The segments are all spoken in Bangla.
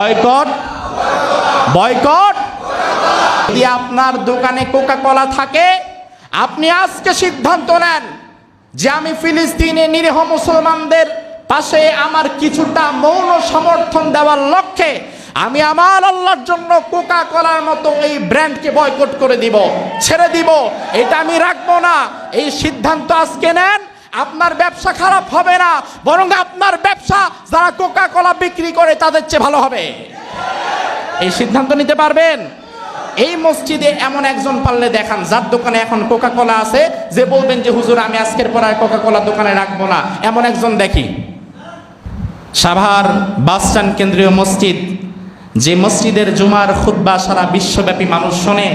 বয়কট? বয়কট? যদি আপনার দোকানে কোকা কোলা থাকে, আপনি আজকে সিদ্ধান্ত নেন যে আমি ফিলিস্তিনে নিরীহ মুসলমানদের পাশে আমার কিছুটা মৌন সমর্থন দেওয়ার লক্ষ্যে আমি আমার আল্লাহর জন্য কোকা কোলার মতো এই ব্র্যান্ডকে বয়কট করে দিব, ছেড়ে দিব। এটা আমি রাখব না। এই সিদ্ধান্ত আজকে নেন। আপনার ব্যবসা খারাপ হবে না, বরং আপনার ব্যবসা যারা কোকা কোলা বিক্রি করে তাদের চেয়ে ভালো হবে। এই সিদ্ধান্ত নিতে পারবেন? এই মসজিদে এমন একজন পারলে দেখান, যার দোকানে এখন কোকা কোলা আছে, যে বলবেন যে, হুজুর, আমি আজকের পর আর কোকা কোলা দোকানে রাখব না। এমন একজন দেখি। সাভার বাসস্ট্যান্ড কেন্দ্রীয় মসজিদ, যে মসজিদের জুমার খুতবা সারা বিশ্বব্যাপী মানুষ শোনে,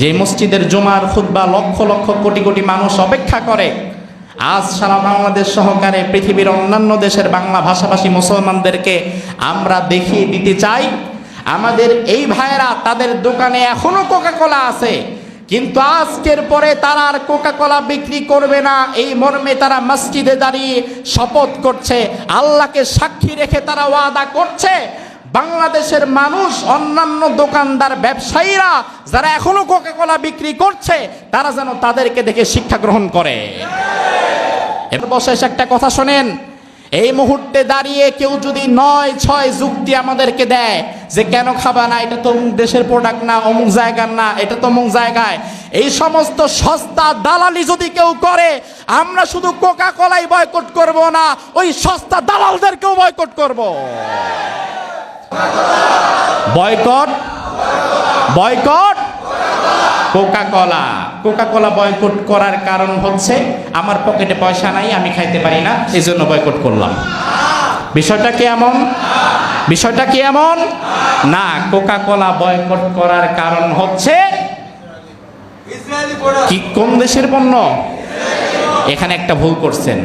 যে মসজিদের জুমার খুতবা লক্ষ লক্ষ কোটি কোটি মানুষ অপেক্ষা করে আজ সারা বাংলাদেশ সহকারে পৃথিবীর অন্যান্য দেশের বাংলা ভাষাভাষী মুসলমানদেরকে আমরা দেখিয়ে দিতে চাই। আমাদের এই ভাইয়েরা তাদের দোকানে এখনও কোকা কোলা আছে। কিন্তু আজকের পরে তারা আর কোকা কোলা বিক্রি করবে না। এই মর্মে তারা মসজিদে দাঁড়িয়ে শপথ করছে। আল্লাহকে সাক্ষী রেখে তারা ওয়াদা করছে। বাংলাদেশের মানুষ, অন্যান্য দোকানদার, ব্যবসায়ীরা যারা এখনও কোকা কোলা বিক্রি করছে, তারা যেন তাদেরকে দেখে শিক্ষা গ্রহণ করে। এবার বসে একটা কথা শোনেন। এই মুহূর্তে দাঁড়িয়ে কেউ যদি নয়, ছয় যুক্তি আমাদেরকে দেয় যে কেন খাবা না, এটা তো অমুক দেশের প্রোডাক্ট না, অমুক জায়গার না, এটা তো অমুক জায়গায়। এই সমস্ত সস্তা দালালি যদি কেউ করে, আমরা শুধু কোকা কোলাই বয়কট করব না, ওই সস্তা দালালদেরকেও বয়কট করব। Boycott boycott Coca Cola Coca Cola boycott করার কারণ হচ্ছে আমার পকেটে পয়সা নাই, আমি খাইতে পারি না এই জন্য বয়কট করলাম। বিষয়টা কি এমন? বিষয়টা কি এমন? না কোকা কোলা বয়কট করার কারণ হচ্ছে কি কোন দেশের পণ্য? এখানে একটা ভুল করছেন।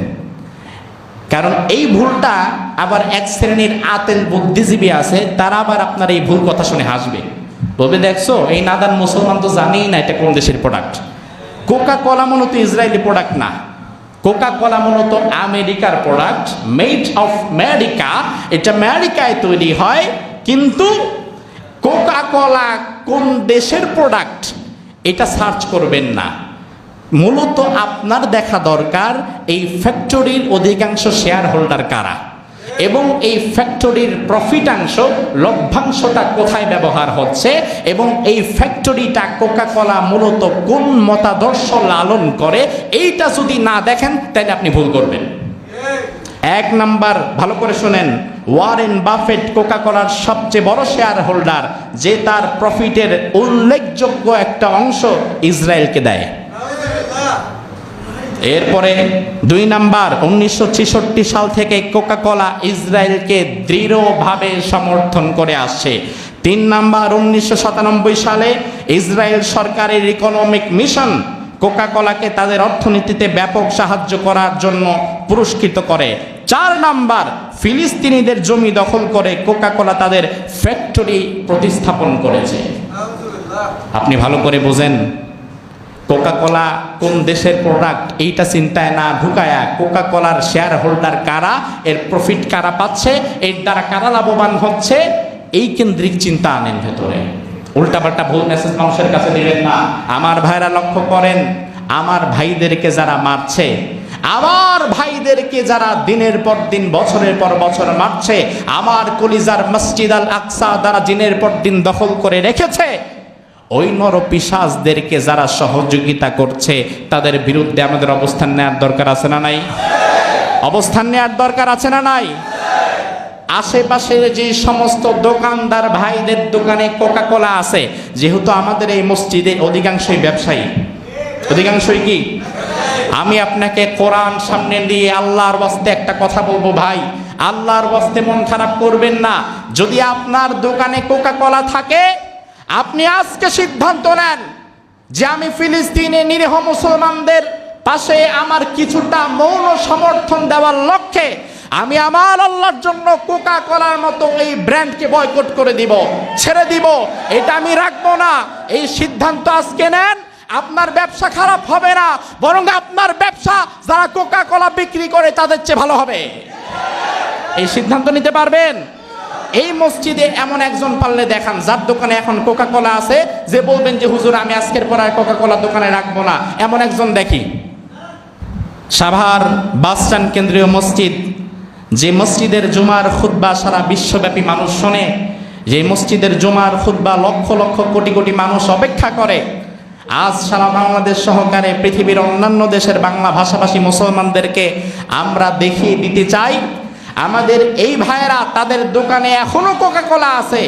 কারণ এই ভুলটা আবার এক শ্রেণির আতেল বুদ্ধিজীবী আছে, তারা আবার আপনার এই ভুল কথা শুনে হাসবে। তবে দেখছ, এই নাদান মুসলমান তো জানেই না এটা কোন দেশের প্রোডাক্ট কোকা কলা মূলত ইসরায়েলি প্রোডাক্ট না। কোকা কলা মূলত আমেরিকার প্রোডাক্ট মেড অফ আমেরিকা এটা আমেরিকায় তৈরি হয়, কিন্তু কোকা কলা কোন দেশের প্রোডাক্ট এটা সার্চ করবেন না। মূলত আপনার দেখা দরকার এই ফ্যাক্টরির অধিকাংশ শেয়ার হোল্ডার কারা? এবং এই ফ্যাক্টরির প্রফিটাংশ লভ্যাংশটা কোথায় ব্যবহার হচ্ছে এবং এই ফ্যাক্টরিটা কোকা কোলা মূলত কোন মতাদর্শ লালন করে, এইটা যদি না দেখেন, তাহলে আপনি ভুল করবেন। এক নাম্বার, ভালো করে শোনেন ওয়ারেন বাফেট কোকা কোলার সবচেয়ে বড় শেয়ার হোল্ডার যে তার প্রফিটের উল্লেখযোগ্য একটা অংশ ইসরায়েলকে দেয়। এরপরে দুই নাম্বার, উনিশশো সাল থেকে কোকা কোলা ইসরায়েলকে দৃঢ়ভাবে সমর্থন করে আসছে। তিন নাম্বার, উনিশশো সালে ইসরায়েল সরকারের ইকোনমিক মিশন কোকা কোলাকে তাদের অর্থনীতিতে ব্যাপক সাহায্য করার জন্য পুরস্কৃত করে। চার নাম্বার, ফিলিস্তিনিদের জমি দখল করে কোকা কোলা তাদের ফ্যাক্টরি প্রতিস্থাপন করেছে। আপনি ভালো করে বোঝেন। কোকা কোলা কোন দেশের প্রোডাক্ট এইটা চিন্তায় না ঢুকায়া কোকা কোলার শেয়ার হোল্ডার কারা, এর প্রফিট কারা পাচ্ছে, এর দ্বারা কারা লাভবান হচ্ছে, এই কেন্দ্রিক চিন্তা আনেন ভেতরে। উল্টাপাল্টা ভুল মেসেজ মানুষের কাছে দিবেন না। আমার ভাইরা লক্ষ্য করেন, আমার ভাইদেরকে যারা মারছে, আমার ভাইদেরকে যারা দিনের পর দিন, বছরের পর বছর মারছে, আমার কলিজার মসজিদ আল আকসা দ্বারা দিনের পর দিন দখল করে রেখেছে ওই নর পিসাজদেরকে যারা সহযোগিতা করছে, তাদের বিরুদ্ধে আমাদের অবস্থান নেওয়ার দরকার আছে না নাই? অবস্থান নেওয়ার দরকার আছে না নাই? আশেপাশের যে সমস্ত দোকানদার ভাইদের দোকানে কোকা কোলা আছে, যেহেতু আমাদের এই মসজিদে অধিকাংশই ব্যবসায়ী। অধিকাংশই কি? আমি আপনাকে কোরআন সামনে দিয়ে আল্লাহর বাস্তে একটা কথা বলব ভাই। আল্লাহর বাস্তে মন খারাপ করবেন না। যদি আপনার দোকানে কোকা কোলা থাকে আপনি আজকে সিদ্ধান্ত নেন যে আমি ফিলিস্তিনে নিরীহ মুসলমানদের পাশে আমার কিছুটা মৌন সমর্থন দেওয়ার লক্ষ্যে আমি আমার আল্লাহর জন্য কোকা কোলার মতো এই ব্র্যান্ডকে বয়কট করে দিব, ছেড়ে দিব। এটা আমি রাখব না। এই সিদ্ধান্ত আজকে নেন। আপনার ব্যবসা খারাপ হবে না। বরং আপনার ব্যবসা যারা কোকা কোলা বিক্রি করে তাদের চেয়ে ভালো হবে। এই সিদ্ধান্ত নিতে পারবেন? এই মসজিদে এমন একজন পারলে দেখান, যার দোকানে এখন কোকা কোলা আছে, যে বলবেন যে, হুজুর, আমি আজকের পর আর কোকা কোলা দোকানে রাখব না। এমন একজন দেখি। সাভার বাসস্ট্যান্ড কেন্দ্রীয় মসজিদ, যে মসজিদের জুমার খুতবা সারা বিশ্বব্যাপী মানুষ শোনে, যে মসজিদের জুমার খুতবা লক্ষ লক্ষ কোটি কোটি মানুষ অপেক্ষা করে। আজ সারা বাংলাদেশ সহকারে পৃথিবীর অন্যান্য দেশের বাংলা ভাষাভাষী মুসলমানদেরকে আমরা দেখিয়ে দিতে চাই আমাদের এই ভাইয়েরা তাদের দোকানে এখনও কোকা কোলা আছে।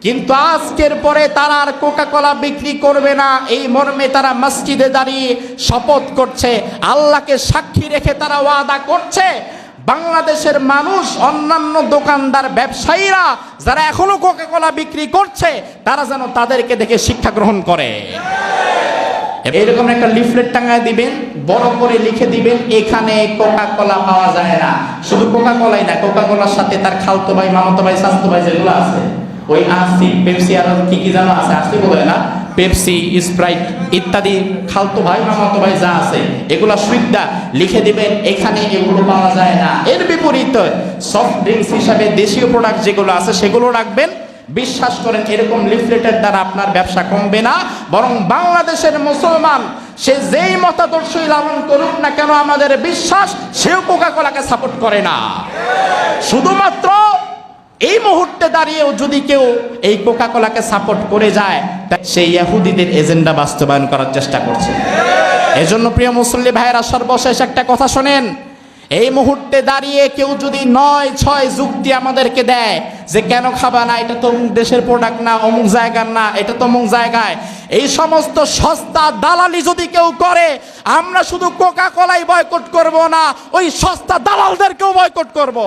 কিন্তু আজকের পরে তারা আর কোকা কোলা বিক্রি করবে না। এই মর্মে তারা মসজিদে দাঁড়িয়ে শপথ করছে। আল্লাহকে সাক্ষী রেখে তারা ওয়াদা করছে। বাংলাদেশের মানুষ, অন্যান্য দোকানদার, ব্যবসায়ীরা যারা এখনও কোকা কোলা বিক্রি করছে, তারা যেন তাদেরকে দেখে শিক্ষা গ্রহণ করে। এরকম একটা লিফলেট টাঙায় দিবেন, বড় করে লিখে দিবেন, এখানে কোকা কোলা পাওয়া যায় না। শুধু কোকা কোলাই না কোকা কোলার সাথে তার খালতো ভাই, মামাতো ভাই, স্বাস্থ্য ভাই যেগুলো আছে, ওই আসি পেপসি আর কি কি জানো আছে আসি বলে না, পেপসি, স্প্রাইট ইত্যাদি খালতো ভাই, মামাতো ভাই যা আছে, এগুলা সুবিধা লিখে দিবেন, এখানে এগুলো পাওয়া যায় না। এর বিপরীত, সফট ড্রিঙ্কস হিসাবে দেশীয় প্রোডাক্ট যেগুলো আছে, সেগুলো রাখবেন বিশ্বাস করেন, এরকম লিফলেটের দ্বারা আপনার ব্যবসা কমবে না। বরং বাংলাদেশের মুসলমান, সে যেই মতাদর্শই লালন করুক না কেন, আমাদের বিশ্বাস সেও কোকা কোলাকে সাপোর্ট করে না। শুধুমাত্র এই মুহূর্তে দাঁড়িয়েও যদি কেউ এই কোকা কোলাকে সাপোর্ট করে যায় সেই ইহুদিদের এজেন্ডা বাস্তবায়ন করার চেষ্টা করছে। এজন্য প্রিয় মুসল্লি ভাইয়েরা, সর্বশেষ একটা কথা শোনেন। এই মুহূর্তে দাঁড়িয়ে কেউ যদি নয়, ছয় যুক্তি আমাদেরকে দেয় যে কেন খাবা না, এটা তো অমুক দেশের প্রোডাক্ট না, অমুক জায়গার না, এটা তো অমুক জায়গায়। এই সমস্ত সস্তা দালালি যদি কেউ করে, আমরা শুধু কোকা কোলাই বয়কট করব না, ওই সস্তা দালালদেরকেও বয়কট করব।